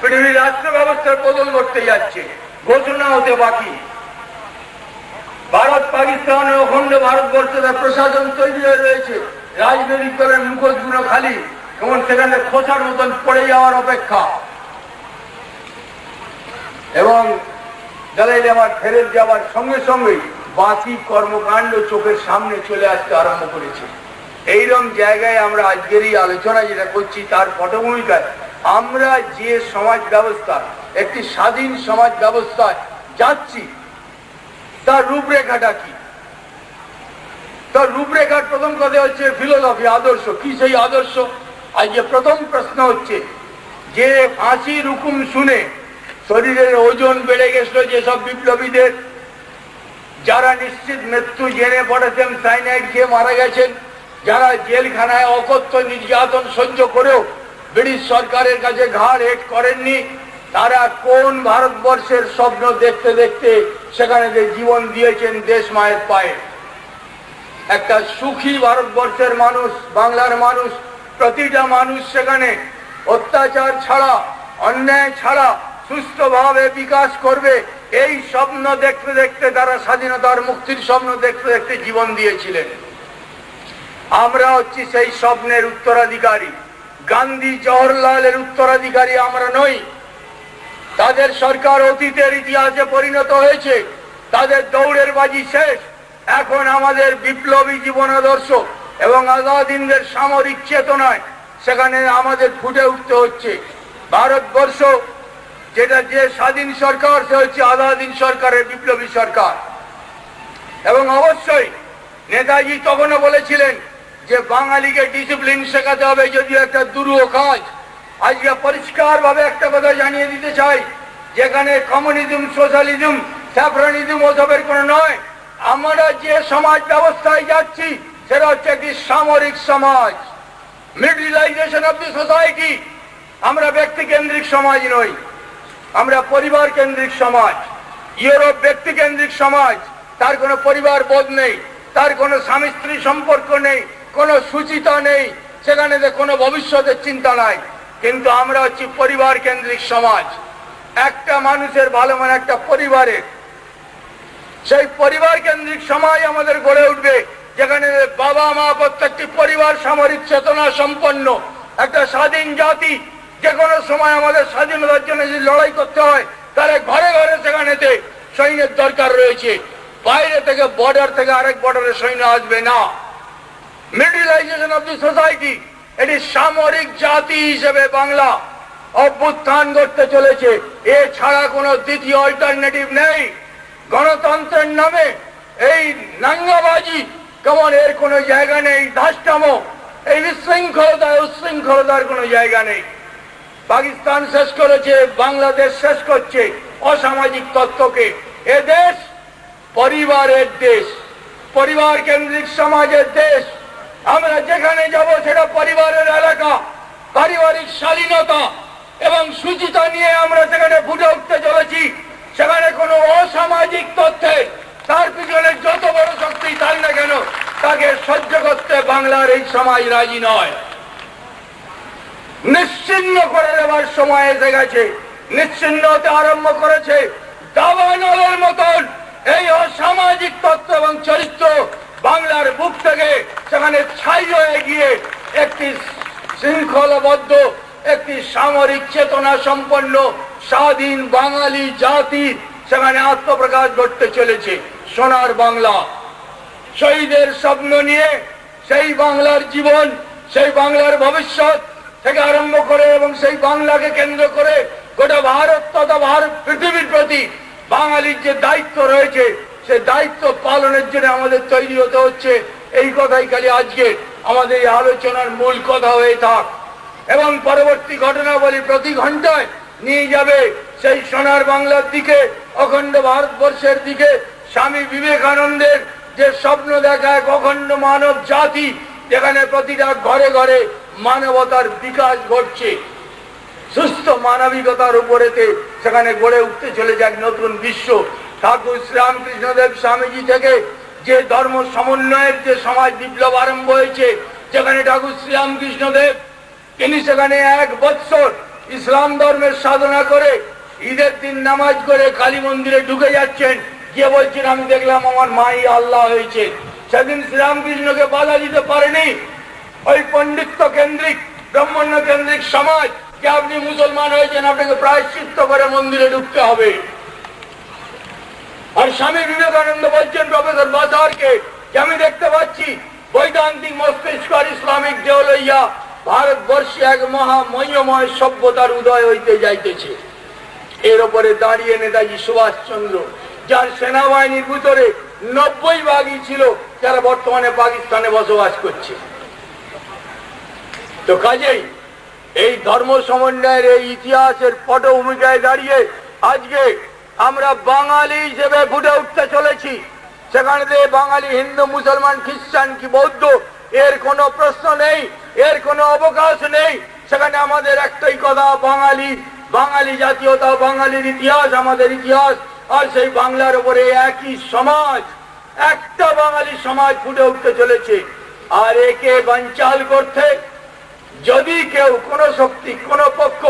পৃথিবীর রাষ্ট্র ব্যবস্থার বদল করতে যাচ্ছে। ঘোষণা হতে বাকি? ভারত, পাকিস্তান অখণ্ড ভারতবর্ষের প্রশাসন তৈরি হয়ে রয়েছে। রাজনৈতিক দলের মুখোশগুলো খালি, এবং সেখানে খোঁচার মতন পড়ে যাওয়ার অপেক্ষা। এবং দালাই আমার ফেরত যাওয়ার সঙ্গে সঙ্গে বাকি কর্মকাণ্ড চোখের সামনে চলে আসতে আরম্ভ করেছে। এইরকম জায়গায় আমরা আজকের এই আলোচনা যেটা করছি, তার পটভূমিকায় আমরা যে সমাজ ব্যবস্থা, একটি স্বাধীন সমাজ ব্যবস্থায় যাচ্ছি, তার রূপরেখাটা কি? তার রূপরেখার প্রথম কথা হচ্ছে ফিলোসফি আদর্শ। কি সেই আদর্শ? আজকে প্রথম প্রশ্ন হচ্ছে, যে ফাঁসির হুকুম শুনে শরীরের ওজন বেড়ে গেছিল যেসব বিপ্লবীদের, যারা নিশ্চিত মৃত্যু জেনে পড়েছেন সাইনাইড খেয়ে মারা গেছেন, যারা জেলখানায় অকথ্য নির্যাতন সহ্য করেও ব্রিটিশ সরকারের কাছে ঘাড় হেট করেননি। তারা কোন ভারতবর্ষের স্বপ্ন দেখতে দেখতে সেখানে যে জীবন দিয়েছেন দেশ মায়ের পায়ে। একটা সুখী ভারতবর্ষের মানুষ, বাংলার মানুষ, প্রতিটা মানুষ সেখানে অত্যাচার ছাড়া, অন্যায় ছাড়া সুস্থভাবে বিকাশ করবে। এই স্বপ্ন দেখতে দেখতে তারা স্বাধীনতার মুক্তির স্বপ্ন দেখতে দেখতে জীবন দিয়েছিলেন। আমরা হচ্ছি সেই স্বপ্নের উত্তরাধিকারী। গান্ধী জওহরলালের উত্তরাধিকারী আমরা নই। তাদের সরকার অতীতের ইতিহাসে পরিণত হয়েছে। তাদের দৌড়ের বাজি শেষ। এখন আমাদের বিপ্লবী জীবন আদর্শ এবং আজাদিনদের সামরিক চেতনায় সেখানে আমাদের ফুটে উঠতে হচ্ছে। ভারতবর্ষ, যেটা যে স্বাধীন সরকার, সে হচ্ছে আজাদিন সরকারের বিপ্লবী সরকার। এবং অবশ্যই নেতাজি তখনও বলেছিলেন যে বাঙালিকে ডিসিপ্লিন শেখাতে হবে যদিও একটা দুরূহ কাজ, আজকে পরিষ্কার ভাবে একটা কথা জানিয়ে দিতে চাই, যেখানে কমিউনিজম সোশ্যালিজম স্যাফরানিজম ওসবের কোনো নয়, আমরা যে সমাজ ব্যবস্থায় যাচ্ছি, সেটা হচ্ছে একটি সামরিক সমাজ। মিডিলাইজেশন অব দি সোসাইটি আমরা ব্যক্তি কেন্দ্রিক সমাজ নই, আমরা পরিবার কেন্দ্রিক সমাজ। ইউরোপ ব্যক্তি কেন্দ্রিক সমাজ, তার কোনো পরিবার বোধ নেই, তার কোনো স্বামী স্ত্রী সম্পর্ক নেই কোনো সুচিতা নেই, সেখানে কোনো ভবিষ্যতের চিন্তা নাই। কিন্তু আমরা হচ্ছি পরিবার কেন্দ্রিক সমাজ। একটা মানুষের ভালো মানে একটা পরিবারের। সেই পরিবার কেন্দ্রিক সমাজ আমাদের গড়ে উঠবে, যেখানে বাবা মা প্রত্যেকটি পরিবার সামরিক চেতনা সম্পন্ন। একটা স্বাধীন জাতি, যে কোনো সময় আমাদের স্বাধীনতার জন্য যদি লড়াই করতে হয়, তাহলে ঘরে ঘরে সেখানেতে সৈন্যের দরকার রয়েছে। বাইরে থেকে বর্ডার থেকে আরেক বর্ডারে সৈন্য আসবে না। মিডিলাইজেশন অফ দি সোসাইটি এটি সামরিক জাতি হিসেবে বাংলা অভ্যুত্থান করতে চলেছে। এ ছাড়া কোনো দ্বিতীয় অল্টারনেটিভ নেই। গণতন্ত্রের নামে এই নাঙ্গাবাজি কেমন এর কোনো জায়গা নেই ধাস্টামো এই বিশৃঙ্খলতায় উশৃঙ্খলতার কোনো জায়গা নেই। পাকিস্তান শেষ করেছে, বাংলাদেশ শেষ করছে অসামাজিক তত্ত্বকে। এ দেশ পরিবারের দেশ, পরিবার কেন্দ্রিক সমাজের দেশ। আমরা যেখানে যাব সেটা পরিবারের এলাকা, পারিবারিক শালীনতা এবং সুচিতা নিয়ে আমরা সেখানে ফুটে উঠতে চলেছি। সেখানে কোনো অসামাজিক তথ্যে তার পিছনে যত বড় শক্তি থাক না কেন তাকে সহ্য করতে বাংলার এই সমাজ রাজি নয়। নিশ্চিন্ন করে দেওয়ার সময় এসে গেছে। নিশ্চিন্ন হতে আরম্ভ করেছে। দাবানলের মতন এই অসামাজিক তত্ত্ব এবং চরিত্র বাংলার বুক থেকে সেখানে ছাই হয়ে গিয়ে একটি শৃঙ্খলাবদ্ধ, একটি সামরিক চেতনা সম্পন্ন স্বাধীন বাঙালি জাতি সেখানে আত্মপ্রকাশ ঘটতে চলেছে সোনার বাংলা। শহীদের স্বপ্ন নিয়ে সেই বাংলার জীবন, সেই বাংলার ভবিষ্যৎ থেকে আরম্ভ করে এবং সেই বাংলাকে কেন্দ্র করে গোটা ভারত তথা ভারত পৃথিবীর প্রতি বাঙালির যে দায়িত্ব রয়েছে সে দায়িত্ব পালনের জন্য আমাদের তৈরি হতে হচ্ছে। এই কথাই খালি আজকে আমাদের এই আলোচনার মূল কথা হয়ে থাক। এবং পরবর্তী ঘটনাবলী প্রতি ঘন্টায় নিয়ে যাবে সেই সোনার বাংলার দিকে, অখণ্ড ভারতবর্ষের দিকে। স্বামী বিবেকানন্দের যে স্বপ্ন দেখায় অখণ্ড মানব জাতি, যেখানে প্রতিটা ঘরে ঘরে মানবতার বিকাশ ঘটছে। সুস্থ মানবিকতার উপরেতে সেখানে গড়ে উঠতে চলেছে এক নতুন বিশ্ব। ঠাকুর শ্রীরামকৃষ্ণদেব স্বামীজি থেকে যে ধর্ম সমন্বয়ের যে সমাজ বিপ্লব আরম্ভ হয়েছে, যেখানে ঠাকুর শ্রীরামকৃষ্ণদেব তিনি সেখানে এক বৎসর ইসলাম ধর্মের সাধনা করে ঈদের দিন নামাজ করে কালী মন্দিরে ঢুকে যাচ্ছেন। গিয়ে বলছেন, আমি দেখলাম আমার মাই আল্লাহ হয়েছে। সেদিন শ্রীরামকৃষ্ণকে বাধা দিতে পারেনি। ওই পণ্ডিত্য কেন্দ্রিক, ব্রাহ্মণ্য কেন্দ্রিক সমাজ, যে আপনি মুসলমান হয়েছেন, আপনাকে প্রায়শ্চিত্ত করে মন্দিরে ঢুকতে হবে। আর স্বামী বিবেকানন্দ বলছেন, প্রফেসর বাসারকে যে আমি দেখতে পাচ্ছি বৈদান্তিক মস্তিষ্ক আর ইসলামিক দেওলইয়া ভারতবর্ষে এক মহা মহিময় সভ্যতার উদয় হইতে যাইতেছে। এর উপরে দাঁড়িয়ে নেতাজি সুভাষচন্দ্র, যার সেনাবাহিনীর ভিতরে নব্বই ভাগই ছিল যারা বর্তমানে পাকিস্তানে বসবাস করছে। তো কাজেই এই ধর্ম সমন্বয়ের এই ইতিহাসের পটভূমিকায় দাঁড়িয়ে আজকে আমরা বাঙালি হিসেবে ফুটে উঠতে চলেছি। সেখানে বাঙালি, হিন্দু, মুসলমান, খ্রিস্টান কি বৌদ্ধ, এর কোনো প্রশ্ন নেই, এর কোনো অবকাশ নেই। সেখানে আমাদের একটাই কথা, বাঙালি বাঙালি জাতীয়তা, বাঙালির ইতিহাস, আমাদের ইতিহাস, আর সেই বাংলার উপরে একই সমাজ, একটা বাঙালি সমাজ ফুটে উঠতে চলেছে। আর একে বাঞ্চাল করতে যদি কেউ কোন শক্তি, কোন পক্ষ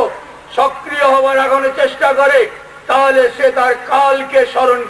সক্রিয় হওয়ার এখনও চেষ্টা করে তাহলে সে তার কালকে স্মরণ